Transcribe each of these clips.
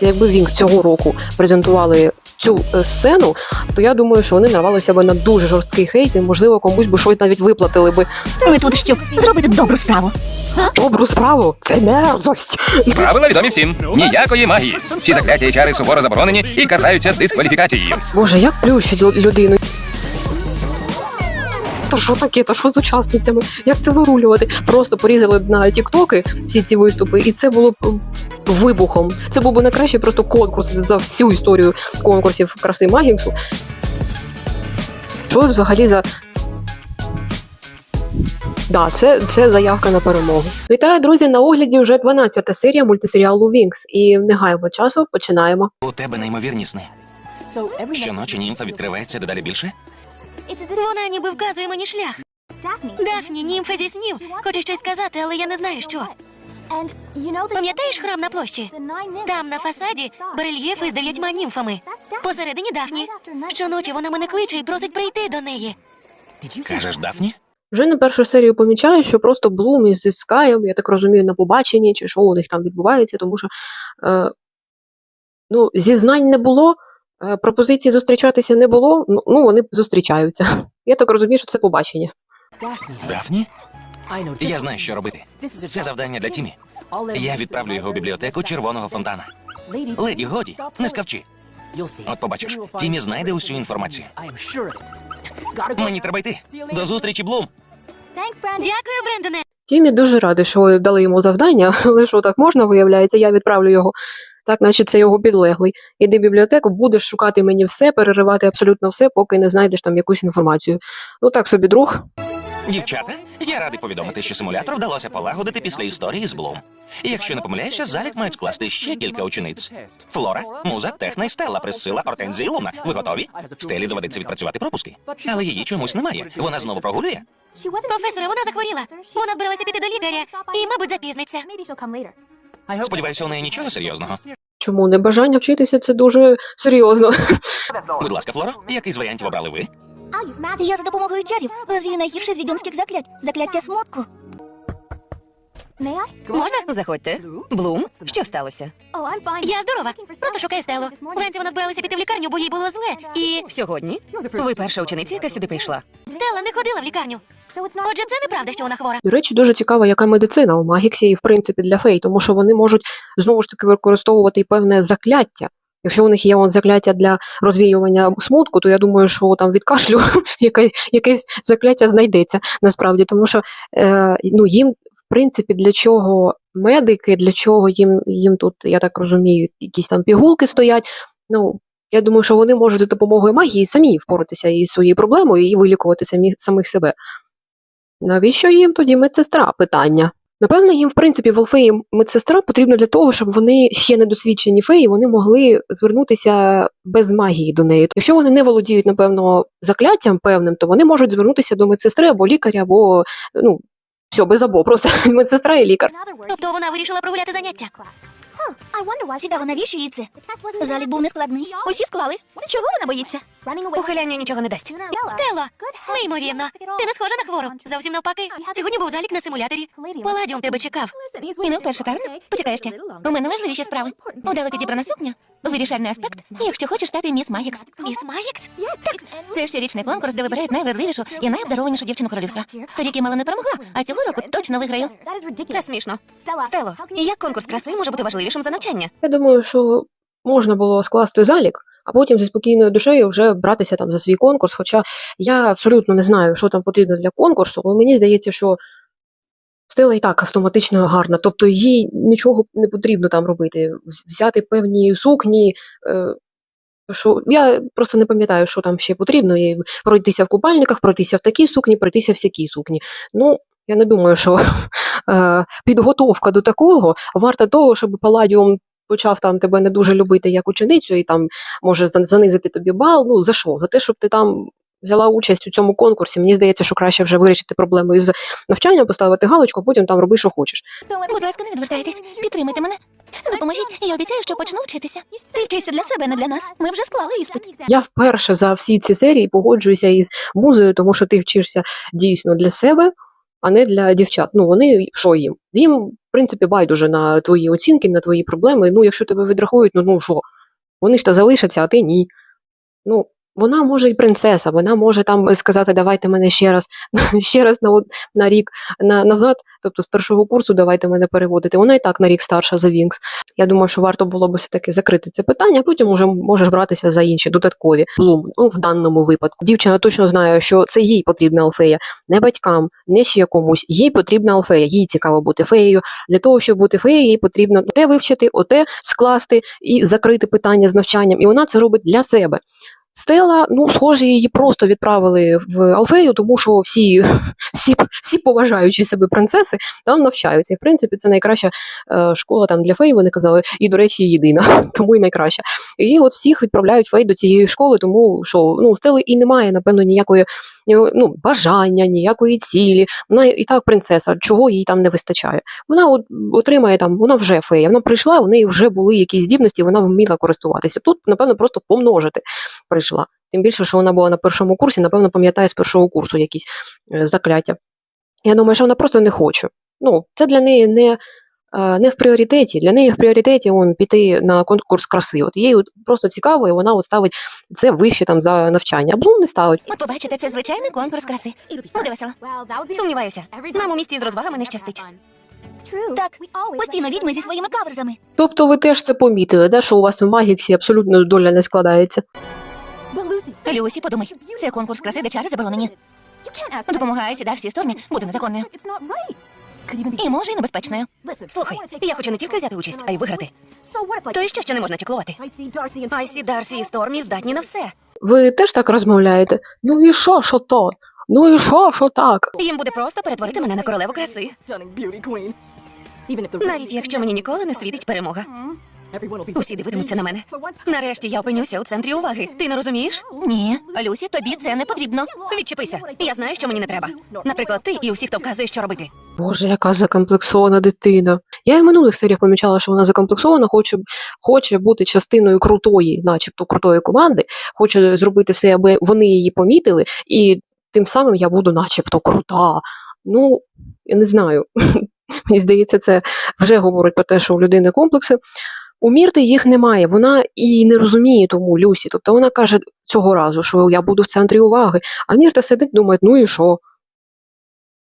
Якби він цього року презентували цю е, сцену, то я думаю, що вони нарвалися би на дуже жорсткий хейт, і можливо комусь би щось навіть виплатили би. Ви тут щоб зробити добру справу. Добру справу, це мерзость. Правила відомі всім. Ніякої магії. Всі закляття і чари суворо заборонені і караються дискваліфікацією. Боже, як плющить лю- людину. Та що таке, та що з учасницями? Як це вирулювати? Просто порізали б на тіктоки всі ці виступи, і це було б вибухом. Це був би найкращий просто конкурс за всю історію конкурсів краси Магіксу. Що взагалі за. Да, це, це заявка на перемогу. Вітаю, друзі! На огляді вже 12 серія мультисеріалу Вінкс. І не гаємо часу, починаємо. У тебе неймовірні сни. Щоночі німфа відкривається дедалі більше. Вона ніби вказує мені шлях. Дафні, німфа зі снів. Хоче щось сказати, але я не знаю що. Пам'ятаєш храм на площі? Там на фасаді барельєфи з дев'ятьма німфами. Посередині Дафні. Щоночі вона мене кличе і просить прийти до неї. Кажеш, Дафні? Вже на першу серію помічаю, що просто Блум із Скаєм, я так розумію, на побаченні, чи що у них там відбувається, тому що е, ну, зізнань не було, пропозиції зустрічатися не було, ну, ну вони зустрічаються. Я так розумію, що це побачення. Дафні? Я знаю, що робити. Це завдання для Тімі. Я відправлю його в бібліотеку червоного фонтана. Леді, годі, не скавчи. От побачиш, Тімі знайде усю інформацію. Мені треба йти. До зустрічі, Блум. Дякую, Брендоне. Тімі дуже радий, що дали йому завдання, але що так можна, виявляється, я відправлю його. Так, наче це його підлеглий. Іди в бібліотеку, будеш шукати мені все, переривати абсолютно все, поки не знайдеш там якусь інформацію. Ну так собі друг. Дівчата, я радий повідомити, що симулятор вдалося полагодити після історії з Блум. І якщо не помиляюся, залік мають скласти ще кілька учениць: Флора, Муза, Техна і Стелла, Присцила, Ортензія і Луна. Ви готові? Стелі доведеться відпрацювати пропуски. Але її чомусь немає. Вона знову прогулює. Професоре, вона захворіла. Вона збиралася піти до лікаря і, мабуть, запізниться. Сподіваюся, у неї нічого серйозного. Чому небажання вчитися це дуже серйозно. Будь ласка, Флоро, який з варіантів обрали ви? Я за допомогою чарів розвію найгірше з відьомських заклять. Закляття смутку. Можна? Заходьте. Блум, що сталося? Я здорова. Просто шукаю Стелу. Вранці вона збиралася піти в лікарню, бо їй було зле. І Сьогодні? Ви перша учениця, яка сюди прийшла. Стела не ходила в лікарню. Отже, це неправда, що вона хвора. До речі, дуже цікаво, яка медицина у Магіксі і в принципі для фей, тому що вони можуть знову ж таки використовувати і певне закляття. Якщо у них є он закляття для розвіювання смутку, то я думаю, що там від кашлю якесь, якесь закляття знайдеться насправді, тому що е, ну, їм, принципі, для чого медики, для чого їм, їм тут, я так розумію, якісь там пігулки стоять. Ну, я думаю, що вони можуть за допомогою магії самі впоратися із своєю проблемою і вилікувати самі, самих себе. Навіщо їм тоді медсестра? Питання. Напевно, їм, в принципі, Волфеї медсестра потрібна для того, щоб вони ще недосвідчені феї, вони могли звернутися без магії до неї. Якщо вони не володіють, напевно, закляттям певним, то вони можуть звернутися до медсестри або лікаря, або ну все, без або, просто медсестра і лікар. Тобто вона вирішила прогуляти заняття. Цікаво, навіщо їй це? Залік був нескладний. Усі склали. Чого вона боїться? Ухиляння нічого не дасть. Стелла, неймовірно. Ти не схожа на хвору. Зовсім навпаки. Сьогодні був залік на симуляторі. Паладіум тебе чекав. І не вперше, правильно? Почекай ще. У мене важливіші справи. Удало підібрана сукня. Вирішальний аспект, якщо хочеш стати міс Магікс. Міс Магікс? Так. Це щорічний конкурс, де вибирають найвродливішу і найобдарованішу дівчину королівства. Торік я мало не перемогла, а цього року точно виграю. Це смішно. Стело, як конкурс краси може бути важливішим за навчання? Я думаю, що можна було скласти залік, а потім зі спокійною душею вже братися там за свій конкурс. Хоча я абсолютно не знаю, що там потрібно для конкурсу, але мені здається, що стила і так автоматично гарна. Тобто їй нічого не потрібно там робити. Взяти певні сукні. Е, що я просто не пам'ятаю, що там ще потрібно. І пройтися в купальниках, пройтися в такій сукні, пройтися в сякій сукні. Ну, я не думаю, що е, підготовка до такого варта того, щоб Паладіум почав там тебе не дуже любити як ученицю і там може занизити тобі бал. Ну за що? За те, щоб ти там взяла участь у цьому конкурсі. Мені здається, що краще вже вирішити проблему із навчанням, поставити галочку, а потім там роби, що хочеш. Будь ласка, не відвертайтесь. Підтримайте мене. Допоможіть, я обіцяю, що почну вчитися. Ти вчишся для себе, не для нас. Ми вже склали іспит. Я вперше за всі ці серії погоджуюся із музею, тому що ти вчишся дійсно для себе, а не для дівчат. Ну вони що їм? Їм принципі, байдуже на твої оцінки, на твої проблеми. Ну, якщо тебе відрахують, ну, ну що? Вони ж та залишаться, а ти ні. Ну, вона може і принцеса, вона може там сказати, давайте мене ще раз, ще раз на, на рік на, назад, тобто з першого курсу давайте мене переводити. Вона і так на рік старша за Вінкс. Я думаю, що варто було б все-таки закрити це питання, а потім уже можеш братися за інші додаткові Блум, ну, в даному випадку. Дівчина точно знає, що це їй потрібна Алфея, не батькам, не ще комусь. Їй потрібна Алфея, їй цікаво бути феєю. Для того, щоб бути феєю, їй потрібно те вивчити, оте скласти і закрити питання з навчанням. І вона це робить для себе. Стела, ну, схоже, її просто відправили в Алфею, тому що всі, всі, всі поважаючі себе принцеси там навчаються. І, в принципі, це найкраща е, школа там для феї, вони казали, і, до речі, єдина, тому і найкраща. І от всіх відправляють фей до цієї школи, тому що ну, стели і немає, напевно, ніякої ну, бажання, ніякої цілі. Вона і так принцеса, чого їй там не вистачає. Вона от, отримає там, вона вже фея. Вона прийшла, у неї вже були якісь здібності, вона вміла користуватися. Тут, напевно, просто помножити прийшла. Тим більше, що вона була на першому курсі, напевно, пам'ятає з першого курсу якісь е, закляття. Я думаю, що вона просто не хоче. Ну, це для неї не, е, не в пріоритеті. Для неї в пріоритеті он, піти на конкурс краси. От їй от просто цікаво, і вона от ставить це вище там за навчання. А Блум не ставить. От побачите, це звичайний конкурс краси. Буде весело. Сумніваюся. Нам у місті з розвагами не щастить. Так, постійно відьми зі своїми каверзами. Тобто ви теж це помітили, да, що у вас в Магіксі абсолютно доля не складається. Люсі, подумай, це конкурс краси, де чари заборонені. Допомагає Дарсі Стормі буде незаконною. І може, і небезпечною. Слухай, я хочу не тільки взяти участь, а й виграти. То і що, що не можна чеклувати? Айсі, Дарсі і Стормі здатні на все. Ви теж так розмовляєте? Ну і що, що то? Ну і що, що так? Їм буде просто перетворити мене на королеву краси. Навіть якщо мені ніколи не світить перемога. Усі дивитимуться на мене. Нарешті я опинюся у центрі уваги. Ти не розумієш? Ні, Люсі, тобі це не потрібно. Відчепися. Я знаю, що мені не треба. Наприклад, ти і усі, хто вказує, що робити. Боже, яка закомплексована дитина. Я і в минулих серіях помічала, що вона закомплексована, хоче, хоче бути частиною крутої, начебто крутої команди, хоче зробити все, аби вони її помітили, і тим самим я буду начебто крута. Ну, я не знаю. Мені здається, це вже говорить про те, що у людини комплекси. У Мірти їх немає, вона і не розуміє тому Люсі. Тобто вона каже цього разу, що я буду в центрі уваги, а Мірта сидить, думає, ну і що?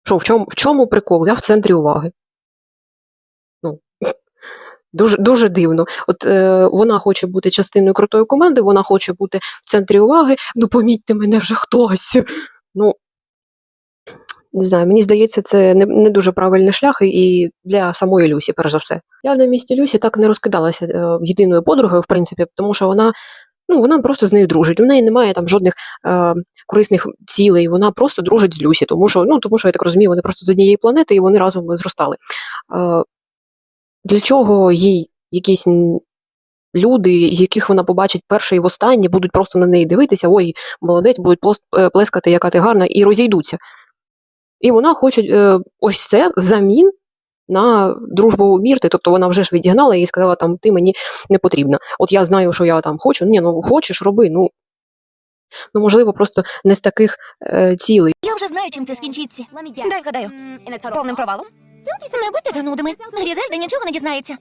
Що, в чому, в чому прикол? Я в центрі уваги. Ну, дуже, дуже дивно. От е, вона хоче бути частиною крутої команди, вона хоче бути в центрі уваги. Ну, помітьте мене вже хтось. Ну, не знаю, мені здається, це не, не дуже правильний шлях і для самої Люсі, перш за все. Я на місці Люсі так не розкидалася е, єдиною подругою, в принципі, тому що вона, ну, вона просто з нею дружить. У неї немає там жодних е, корисних цілей, вона просто дружить з Люсі, тому що, ну, тому що я так розумію, вони просто з однієї планети і вони разом зростали. Е, для чого їй якісь люди, яких вона побачить перше і востаннє, будуть просто на неї дивитися, ой, молодець, будуть е, плескати, яка ти гарна, і розійдуться. І вона хоче е, ось це взамін на дружбу Мірти, тобто вона вже ж відігнала і сказала, там, ти мені не потрібна. От я знаю, що я там хочу, ні, ну хочеш, роби, ну. Ну, можливо, просто не з таких е, цілей. Я вже знаю, чим це скінчиться. Дай вгадаю. Повним провалом? Не будьте занудами. Грізельда нічого не дізнається.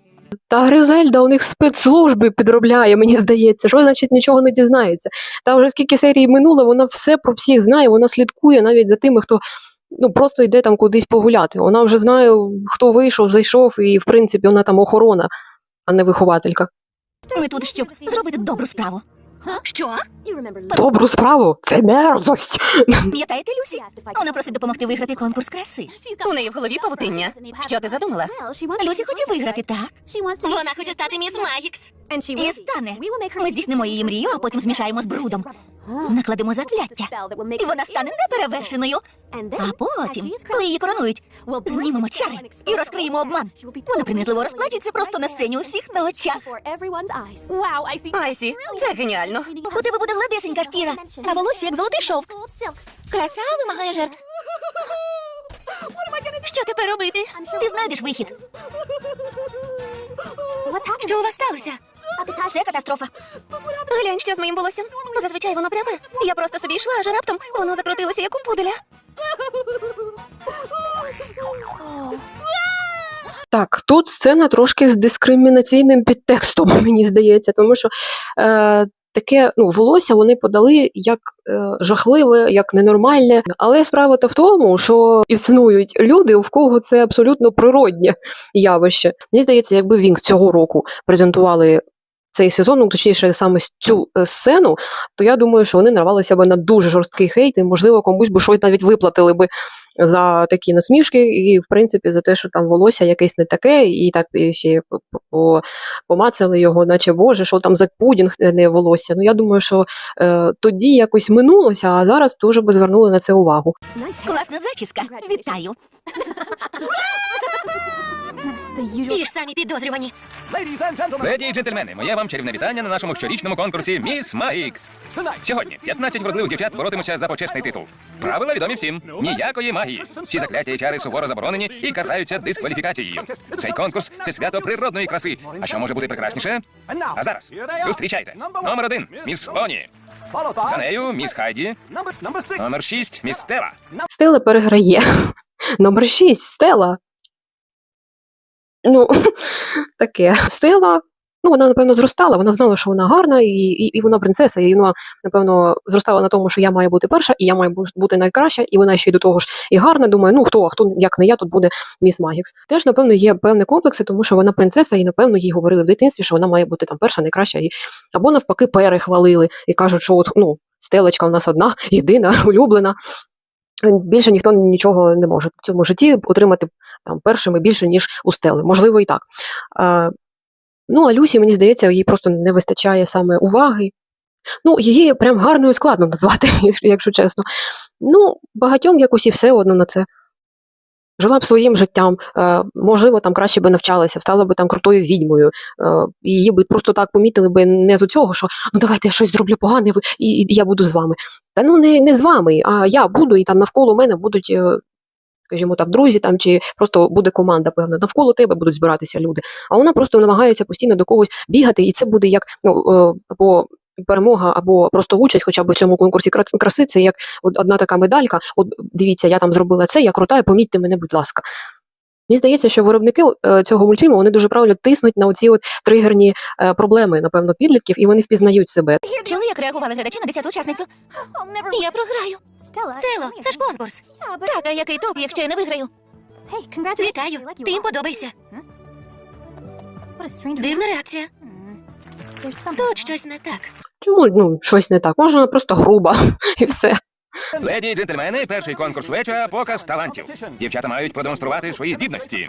Та Гризельда у них спецслужби підробляє, мені здається. Що значить нічого не дізнається? Та вже скільки серій минуло, вона все про всіх знає, вона слідкує навіть за тими, хто ну, просто йде там кудись погуляти. Вона вже знає, хто вийшов, зайшов, і в принципі вона там охорона, а не вихователька. Ми тут щоб зробити добру справу. Що? Добру справу це мерзость. Пам'ятаєте, Люсі? Вона просить допомогти виграти конкурс краси. У неї в голові павутиння. Що ти задумала? Люсі хоче виграти, так? Вона хоче стати міс Магікс. І стане. Ми здійснимо її мрію, а потім змішаємо з брудом. Накладемо закляття. І вона стане неперевершеною. А потім, коли її коронують, знімемо чари і розкриємо обман. Вона принизливо розплачеться просто на сцені у всіх на очах. Айсі, це геніально. У тебе буде гладесенька шкіра, а волосся як золотий шовк. Краса вимагає жертв. Що тепер робити? Ти знайдеш вихід. Що у вас сталося? Це катастрофа. Глянь, що з моїм волоссям. Зазвичай воно пряме. Я просто собі йшла, аж раптом воно закрутилося, як у пуделя. Так, тут сцена трошки з дискримінаційним підтекстом, мені здається, тому що е, таке ну, волосся вони подали як е, жахливе, як ненормальне. Але справа то в тому, що існують люди, в кого це абсолютно природнє явище. Мені здається, якби Вінкс цього року презентували. Цей сезон, ну точніше, саме цю е, сцену, то я думаю, що вони нарвалися би на дуже жорсткий хейт, і можливо комусь би щось навіть виплатили би за такі насмішки, і в принципі за те, що там волосся якесь не таке, і так і ще по- по- по- помацали його, наче Боже, що там за пудінг е, не волосся. Ну я думаю, що е, тоді якось минулося, а зараз дуже би звернули на це увагу. Класна зачіска. Вітаю. Ті ж самі підозрювані. Леді і джентльмени, моє вам чарівне вітання на нашому щорічному конкурсі Міс Магікс. Сьогодні 15 вродливих дівчат боротимуться за почесний титул. Правила відомі всім. Ніякої магії. Всі закляття і чари суворо заборонені і караються дискваліфікацією. Цей конкурс це свято природної краси. А що може бути прекрасніше? А зараз зустрічайте. Номер один міс Боні. За нею міс Хайді. Номер шість міс Стела. Стела переграє. Номер 6 Стела. Ну, таке. Стела. Ну, вона, напевно, зростала, вона знала, що вона гарна, і, і, і вона принцеса, і вона, напевно, зростала на тому, що я маю бути перша, і я маю бути найкраща, і вона ще й до того ж і гарна. Думаю, ну хто, а хто як не я, тут буде міс Магікс. Теж, напевно, є певні комплекси, тому що вона принцеса, і напевно їй говорили в дитинстві, що вона має бути там перша, найкраща, і або навпаки перехвалили і кажуть, що от ну стелечка в нас одна, єдина, улюблена. Більше ніхто нічого не може в цьому житті отримати там першими більше, ніж у стели. Можливо, і так. Е, ну, а Люсі, мені здається, їй просто не вистачає саме уваги. Ну, її прям гарною складно назвати, якщо чесно. Ну, багатьом якось і все одно на це. Жила б своїм життям, е, можливо, там краще би навчалася, стала би там крутою відьмою. Е, її би просто так помітили би не з цього, що ну давайте я щось зроблю погане, і, і я буду з вами. Та ну не, не з вами, а я буду, і там навколо мене будуть, е, скажімо так, друзі там, чи просто буде команда певна. Навколо тебе будуть збиратися люди. А вона просто намагається постійно до когось бігати, і це буде як ну, або перемога, або просто участь, хоча б у цьому конкурсі краси. Це як одна така медалька. От дивіться, я там зробила це, я крута, помітьте мене, будь ласка. Мені здається, що виробники е, цього мультфільму вони дуже правильно тиснуть на оці от тригерні е, проблеми, напевно, підлітків, і вони впізнають себе. Чули, як реагували глядачі на десяту учасницю? Я програю. Стело, це ж конкурс. Так, а який толк, якщо я не виграю? Вітаю, ти їм подобаєшся. Дивна реакція. Тут щось не так. Чому ну щось не так? Може, вона просто груба і все. Леді і джентльмени, перший конкурс вечора показ талантів. Дівчата мають продемонструвати свої здібності.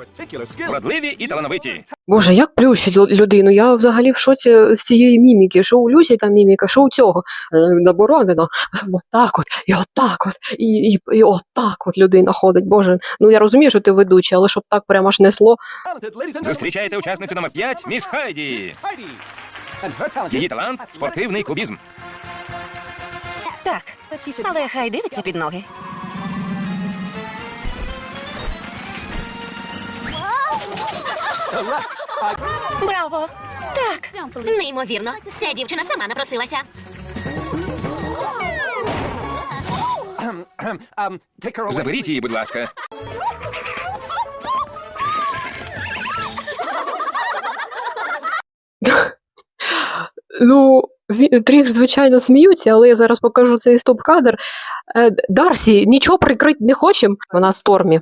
Вродливі і талановиті. Боже, як плющить лю- людину. Я взагалі в шоці з цієї міміки. Що у Люсі там міміка, що у цього Е, заборонено. Отак от, і отак от, і, і, і отак от людина ходить. Боже, ну я розумію, що ти ведучий, але щоб так прямо аж несло. Зустрічайте учасницю номер 5 міс Хайді. Її талант спортивний кубізм. Так, але хай дивиться під ноги. Браво! Так, Неймовірно. Ця дівчина сама напросилася. Заберіть її, будь ласка. Ну, Тріх, звичайно, сміються, але я зараз покажу цей стоп-кадр. Е, Дарсі, нічого прикрити не хочемо. Вона Стормі.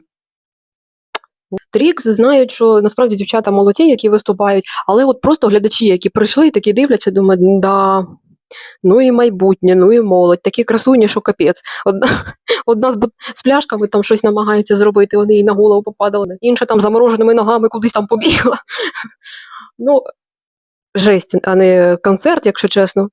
Трікс знають, що насправді дівчата молодці, які виступають, але от просто глядачі, які прийшли, такі дивляться, думають, да. Ну і майбутнє, ну і молодь, такі красуні, що капець. Одна, одна з, з пляшками там щось намагається зробити, вони їй на голову попадали, інша там замороженими ногами кудись там побігла. Ну, жесть, а не концерт, якщо чесно.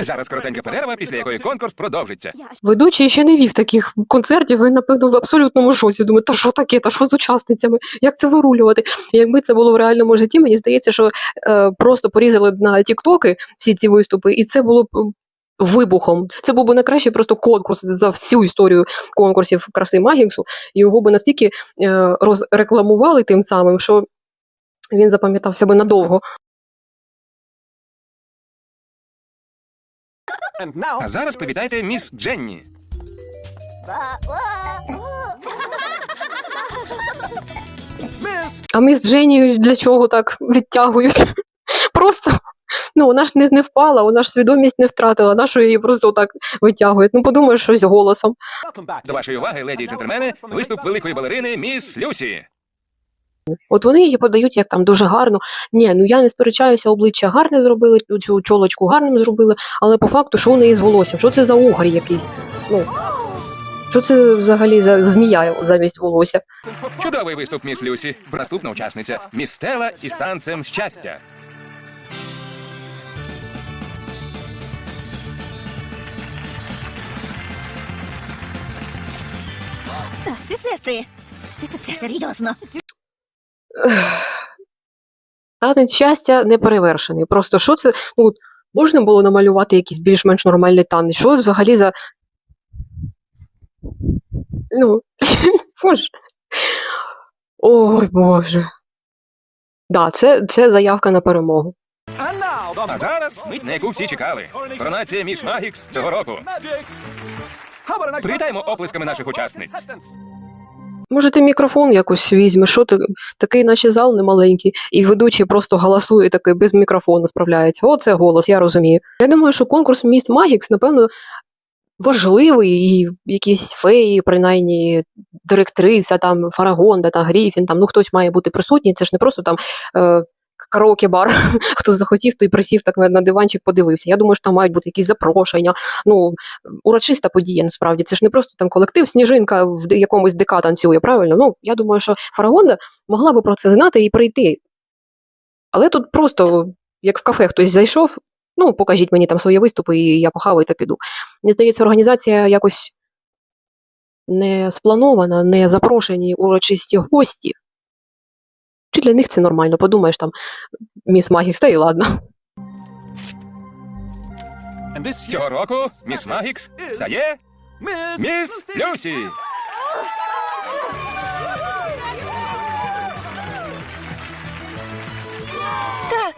Зараз коротенька перерва, після якої конкурс продовжиться. Ведучий ще не вів таких концертів, він, напевно, в абсолютному шоці. Думаю, та що таке, та що з учасницями, як це вирулювати? І якби це було в реальному житті, мені здається, що е, просто порізали б на тіктоки всі ці виступи, і це було б вибухом. Це був би найкращий просто конкурс за всю історію конкурсів краси Магіксу. Його би настільки е, розрекламували тим самим, що він запам'ятався би надовго. А зараз привітайте міс Дженні. А з Женією для чого так відтягують? Просто. Ну, вона ж не, не впала, вона ж свідомість не втратила, нашу її просто так витягують. Ну, подумаєш, щось голосом. До вашої уваги, леді і джентльмени, виступ великої балерини міс Люсі. От вони її подають як там дуже гарно. Ні, ну я не сперечаюся, обличчя гарне зробили, цю чолочку гарним зробили, але по факту, що у неї з волоссям? Що це за угар якийсь? Ну, що це взагалі за змія замість волосся? Чудовий виступ, міс Люсі. Наступна учасниця міс Стела із танцем щастя. Сестри, це серйозно. Танець щастя не перевершений. Просто що це? Ну, от можна було намалювати якийсь більш-менш нормальний танець. Що взагалі за. Ну, боже. Ой, Боже. Да, це, це заявка на перемогу. А зараз мить, на яку всі чекали. Коронація міс Магікс цього року. Привітаємо оплесками наших учасниць. Може, ти мікрофон якось візьмеш, що ти такий, наче зал немаленький, і ведучий просто галасує такий без мікрофону справляється. О, це голос, я розумію. Я думаю, що конкурс Міс Магікс, напевно, важливий, і якісь феї, принаймні директриця, там Фарагонда, та Гріфін, там ну хтось має бути присутній. Це ж не просто там. Е- Караоке-бар, хто захотів, той присів так на, диванчик, подивився. Я думаю, що там мають бути якісь запрошення. Ну, урочиста подія, насправді. Це ж не просто там колектив, сніжинка в якомусь ДК танцює, правильно? Ну, я думаю, що Фарагонда могла би про це знати і прийти. Але тут просто, як в кафе хтось зайшов, ну, покажіть мені там свої виступи, і я похаваю та піду. Мені здається, організація якось не спланована, не запрошені урочисті гості. Чи для них це нормально? Подумаєш там, міс Магікс, та й ладно. Цього року міс Магікс стає міс Люсі. Так.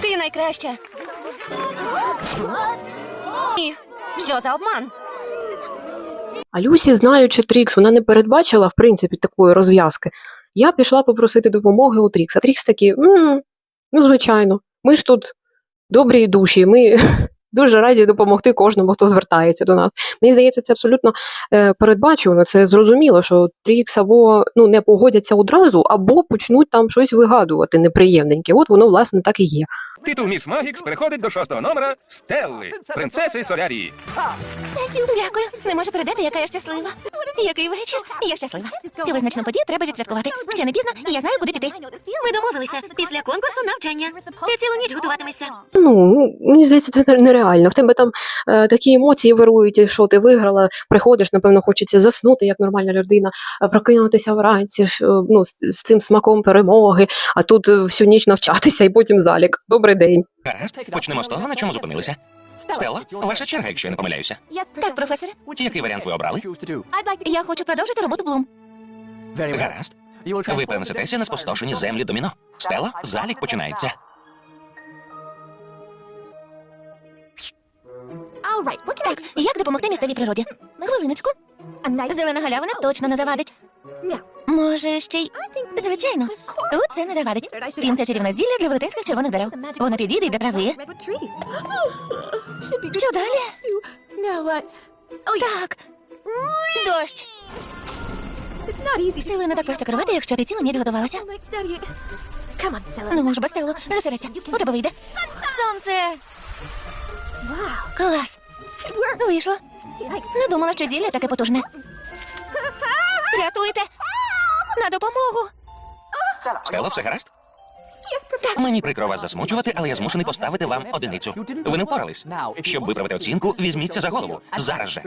Ти найкраща. Ні. Що за обман? А Люсі, знаючи Трікс, вона не передбачила, в принципі, такої розв'язки. Я пішла попросити допомоги у Трікс. А Трікс такі, «М, ну, звичайно, ми ж тут добрі душі, ми дуже раді допомогти кожному, хто звертається до нас. Мені здається, це абсолютно е, передбачувано, це зрозуміло, що Трікс або ну, не погодяться одразу, або почнуть там щось вигадувати неприємненьке. От воно, власне, так і є. Титул міс Магікс переходить до шостого номера Стелли, принцеси Солярії. Дякую. Не можу передати, яка я щаслива. Який вечір? Я щаслива. Цю визначну подію треба відсвяткувати. Ще не пізно, і я знаю, куди піти. Ми домовилися. Після конкурсу навчання. Ти цілу ніч готуватимешся. Ну, мені здається, це нереально. В тебе там е, такі емоції вирують, що ти виграла, приходиш, напевно, хочеться заснути як нормальна людина, е, прокинутися вранці е, ну, з, з цим смаком перемоги, а тут е, всю ніч навчатися і потім залік. Добрий день. Гаразд, почнемо з того, на чому зупинилися. Стелла, ваша черга, якщо я не помиляюся. Так, професоре. Який варіант ви обрали? Я хочу продовжити роботу Блум. Гаразд. Ви перенесетеся на спустошені землі доміно. Стелла, залік починається. Так, як допомогти місцевій природі? Хвилиночку. Зелена галявина точно не завадить. Може, ще й звичайно. У це не завадить. Втім, це чарівне зілля для велетенських червоних дерев. Воно підійде й для трави. Що далі? Так. Дощ. Силою не так просто керувати, якщо ти цілу ніч готувалася. Ну ж, Бастелло, зосередься. У тебе вийде. Сонце! Клас! Вийшло. Не думала, що зілля таке потужне. Рятуйте! На допомогу! Стелла, все гаразд? Мені прикро вас засмучувати, але я змушений поставити вам одиницю. Ви не впорались. Щоб виправити оцінку, візьміться за голову. Зараз же.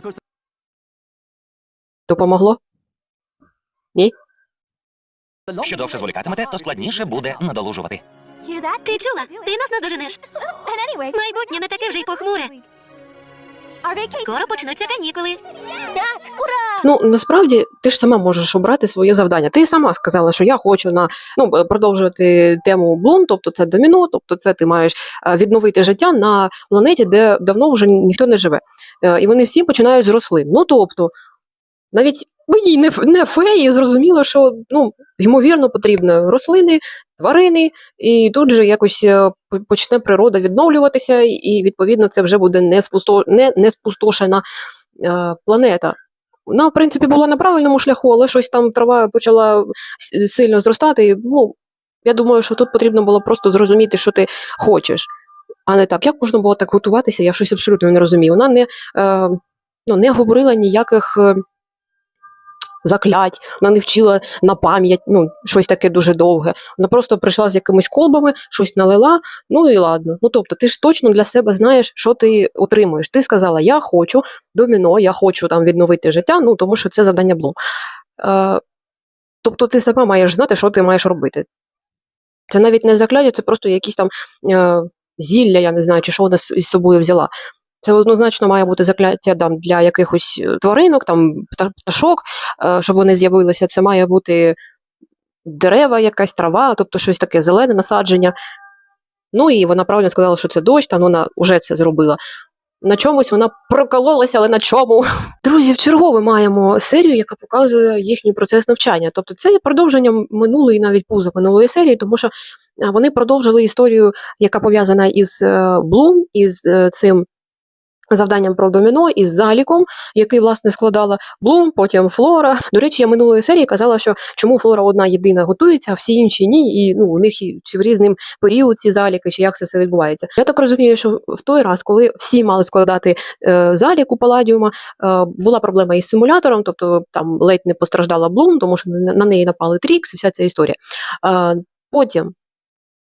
Допомогло? Ні? Що довше зволікатимете, то складніше буде надолужувати. Ти чула? Ти нас наздоженеш. Майбутнє не таке вже й похмуре. Скоро почнуться канікули. Так, ура! Ну, насправді, ти ж сама можеш обрати своє завдання. Ти сама сказала, що я хочу на ну, продовжувати тему Блум, тобто це доміно, тобто це ти маєш е, відновити життя на планеті, де давно вже ніхто не живе. Е, І вони всі починають з рослин. Ну, тобто, навіть мені не, не феї, зрозуміло, що ну, ймовірно потрібно рослини, тварини, і тут же якось е, почне природа відновлюватися, і відповідно це вже буде не, спусто, не, не спустошена е, планета. Вона, в принципі, була на правильному шляху, але щось там трава почала сильно зростати. і, Ну, я думаю, що тут потрібно було просто зрозуміти, що ти хочеш. А не так, як можна було так готуватися, я щось абсолютно не розумію. Вона не, е, ну, не говорила ніяких е, заклять, вона не вчила на пам'ять, ну, щось таке дуже довге. Вона просто прийшла з якимись колбами, щось налила, ну і ладно. Ну тобто, ти ж точно для себе знаєш, що ти отримуєш. Ти сказала, я хочу доміно, я хочу там відновити життя, ну тому що це завдання Блум. Е, тобто ти сама маєш знати, що ти маєш робити. Це навіть не закляття, це просто якісь там е, зілля, я не знаю, чи що вона з собою взяла. Це однозначно має бути закляття там, для якихось е, тваринок, там, пташок, е, щоб вони з'явилися. Це має бути дерева, якась трава, тобто щось таке зелене насадження. Ну і вона правильно сказала, що це дощ, там вона вже це зробила. На чомусь вона прокололася, але на чому? Друзі, в чергове маємо серію, яка показує їхній процес навчання. Тобто це є продовження минулої, навіть позаминулої серії, тому що е, вони продовжили історію, яка пов'язана із Блум, із цим завданням про доміно, із заліком, який власне складала Блум, потім Флора. До речі, я минулої серії казала, що чому Флора одна єдина готується, а всі інші ні, і ну у них чи в різним період ці заліки, чи як це все відбувається. Я так розумію, що в той раз, коли всі мали складати е, залік у Паладіума, е, була проблема із симулятором, тобто там ледь не постраждала Блум, тому що на неї напали Трікс і вся ця історія. Е, потім.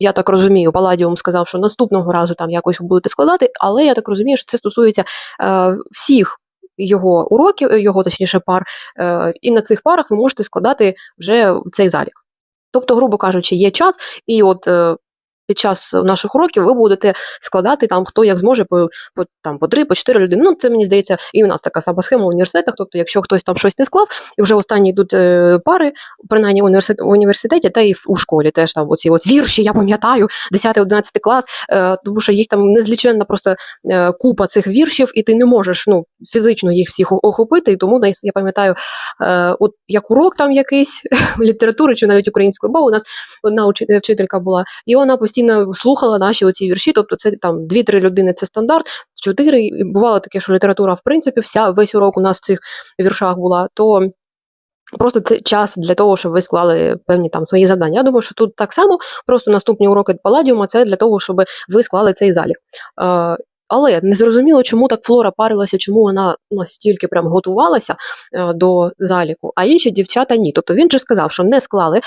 Я так розумію, Паладіум сказав, що наступного разу там якось будете складати, але я так розумію, що це стосується е, всіх його уроків, е, його точніше пар, е, і на цих парах ви можете складати вже цей залік. Тобто, грубо кажучи, є час, і от е, під час наших уроків ви будете складати там хто як зможе по, по там по три, по чотири людини. Ну це мені здається, і в нас така сама схема в університетах. Тобто, якщо хтось там щось не склав, і вже останні йдуть е, пари, принаймні в університеті, та і у школі теж там оці от вірші, я пам'ятаю, 10-11 клас, е, тому що їх там незліченна просто е, купа цих віршів, і ти не можеш ну фізично їх всіх охопити. І тому я пам'ятаю, е, от як урок там якийсь літератури чи навіть української мови, у нас одна вчителька була, і вона постійно слухала наші оці вірші. Тобто, це там дві-три людини це стандарт, чотири. І бувало таке, що література, в принципі, вся весь урок у нас в цих віршах була. То Просто це час для того, щоб ви склали певні там свої завдання. Я думаю, що тут так само, просто наступні уроки Паладіума це для того, щоб ви склали цей залік. Е, але не зрозуміло, чому так Флора парилася, чому вона настільки прям готувалася е, до заліку, а інші дівчата ні. Тобто він же сказав, що не склали е,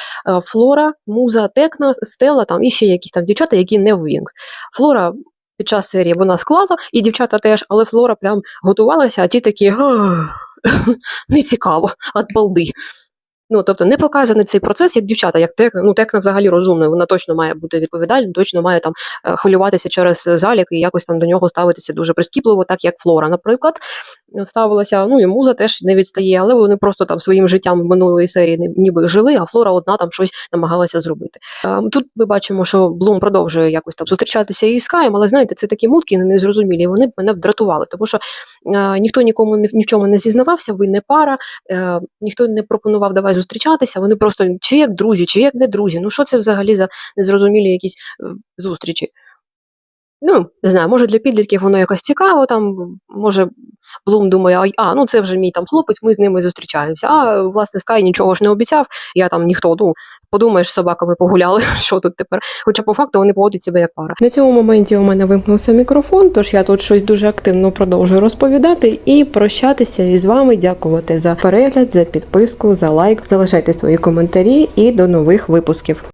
Флора, Муза, Текна, Стелла там і ще якісь там дівчата, які не в Вінкс. Флора під час серії вона склала, і дівчата теж, але Флора прям готувалася, а ті такі не цікаво, от балди. Ну, тобто не показаний цей процес, як дівчата, як Текна. Ну, Текна взагалі розумна, вона точно має бути відповідальна, точно має там е, хвилюватися через залік і якось там до нього ставитися дуже прискіпливо, так як Флора, наприклад, ставилася. Ну і муза теж не відстає, але вони просто там своїм життям минулої серії ніби жили, а Флора одна там щось намагалася зробити. Е, Тут ми бачимо, що Блум продовжує якось там зустрічатися із Каєм, але знаєте, це такі мутки незрозумілі, вони мене дратували, тому що е, ніхто нікому ні, в- чому не зізнавався, ви не пара, ніхто не пропонував давай зустрічатися, вони просто чи як друзі, чи як не друзі. Ну що це взагалі за незрозумілі якісь е, зустрічі? Ну, не знаю, може для підлітків воно якось цікаво, там, може, Блум думає, а, ну це вже мій там хлопець, ми з ними зустрічаємося. А власне Скай нічого ж не обіцяв, я там ніхто, ну, подумаєш, собаками погуляли, що тут тепер. Хоча по факту вони поводять себе як пара. На цьому моменті у мене вимкнувся мікрофон, тож я тут щось дуже активно продовжую розповідати і прощатися із вами, дякувати за перегляд, за підписку, за лайк. Залишайте свої коментарі і до нових випусків.